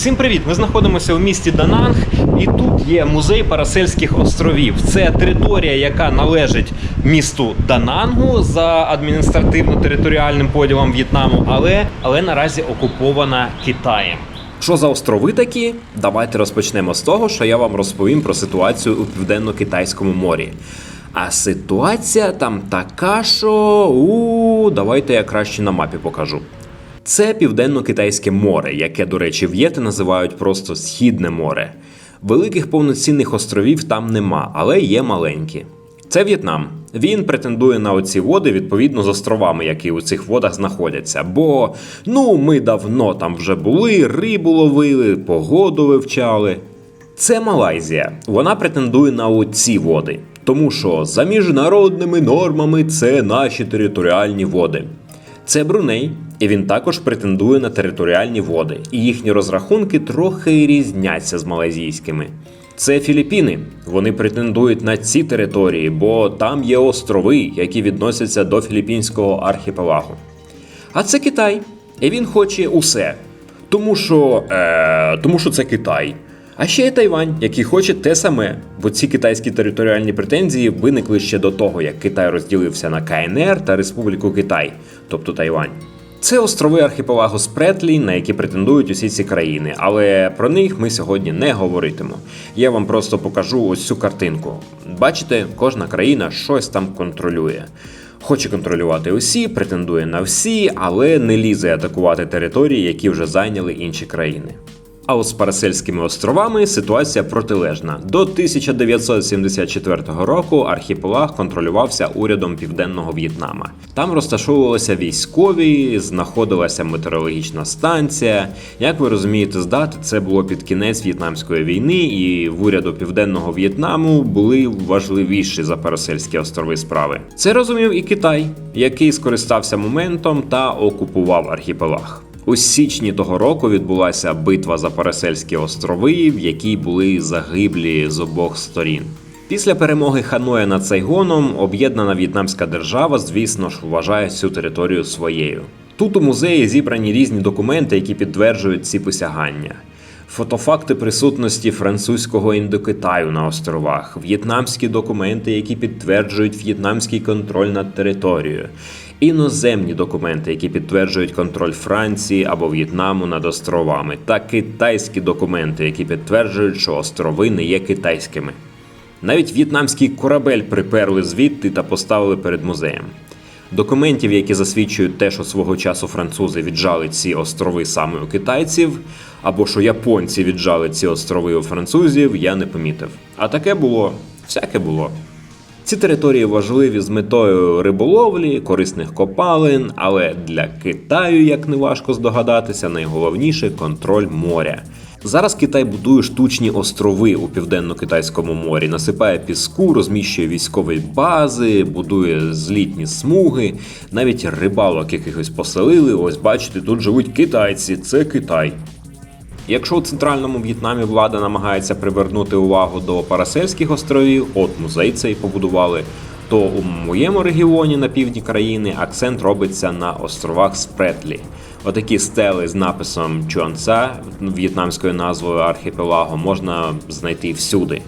Всім привіт! Ми знаходимося у місті Дананг, і тут є музей Парасельських островів. Це територія, яка належить місту Данангу за адміністративно-територіальним поділом В'єтнаму, але, але наразі окупована Китаєм. Що за острови такі? Давайте розпочнемо з того, що я вам розповім про ситуацію у південно-китайському морі. А ситуація там така, що у давайте я краще на мапі покажу. Це південно-китайське море, яке, до речі, в'єти називають просто Східне море. Великих повноцінних островів там нема, але є маленькі. Це В'єтнам. Він претендує на оці води відповідно з островами, які у цих водах знаходяться. Бо ну ми давно там вже були, рибу ловили, погоду вивчали. Це Малайзія. Вона претендує на оці води, тому що за міжнародними нормами це наші територіальні води. Це Бруней, і він також претендує на територіальні води, і їхні розрахунки трохи різняться з малазійськими. Це Філіппіни. Вони претендують на ці території, бо там є острови, які відносяться до філіппінського архіпелагу. А це Китай, і він хоче усе. Тому що, е, тому що це Китай. А ще є Тайвань, який хоче те саме, бо ці китайські територіальні претензії виникли ще до того, як Китай розділився на КНР та Республіку Китай, тобто Тайвань. Це острови архіпелагу Спретлі, на які претендують усі ці країни, але про них ми сьогодні не говоритимо. Я вам просто покажу ось цю картинку. Бачите, кожна країна щось там контролює. Хоче контролювати усі, претендує на всі, але не лізе атакувати території, які вже зайняли інші країни. А от з Парасельськими островами ситуація протилежна. До 1974 року архіпелаг контролювався урядом Південного В'єтнама. Там розташовувалися військові, знаходилася метеорологічна станція. Як ви розумієте, здати це було під кінець в'єтнамської війни, і в уряду Південного В'єтнаму були важливіші за Парасельські острови справи. Це розумів і Китай, який скористався моментом та окупував архіпелаг. У січні того року відбулася битва за Парасельські острови, в якій були загиблі з обох сторін. Після перемоги Ханоя над Сайгоном об'єднана в'єтнамська держава, звісно ж, вважає цю територію своєю. Тут у музеї зібрані різні документи, які підтверджують ці посягання. Фотофакти присутності французького індокитаю на островах, в'єтнамські документи, які підтверджують в'єтнамський контроль над територією, іноземні документи, які підтверджують контроль Франції або В'єтнаму над островами, та китайські документи, які підтверджують, що острови не є китайськими. Навіть в'єтнамський корабель приперли звідти та поставили перед музеєм. Документів, які засвідчують те, що свого часу французи віджали ці острови саме у китайців, або що японці віджали ці острови у французів, я не помітив. А таке було, всяке було. Ці території важливі з метою риболовлі, корисних копалин, але для Китаю, як не важко здогадатися, найголовніше контроль моря. Зараз Китай будує штучні острови у південно-китайському морі, насипає піску, розміщує військові бази, будує злітні смуги, навіть рибалок якихось поселили. Ось бачите, тут живуть китайці, це Китай. Якщо у центральному В'єтнамі влада намагається привернути увагу до Парасельських островів, от музей цей побудували, то у моєму регіоні на півдні країни акцент робиться на островах Спретлі. Отакі стели з написом Чуанца, в'єтнамською назвою архіпелагу, можна знайти всюди.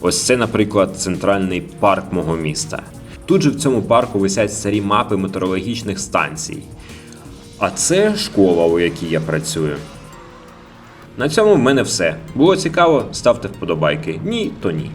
Ось це, наприклад, центральний парк мого міста. Тут же в цьому парку висять старі мапи метеорологічних станцій. А це школа, у якій я працюю. На цьому в мене все. Було цікаво, ставте вподобайки. Ні, то ні.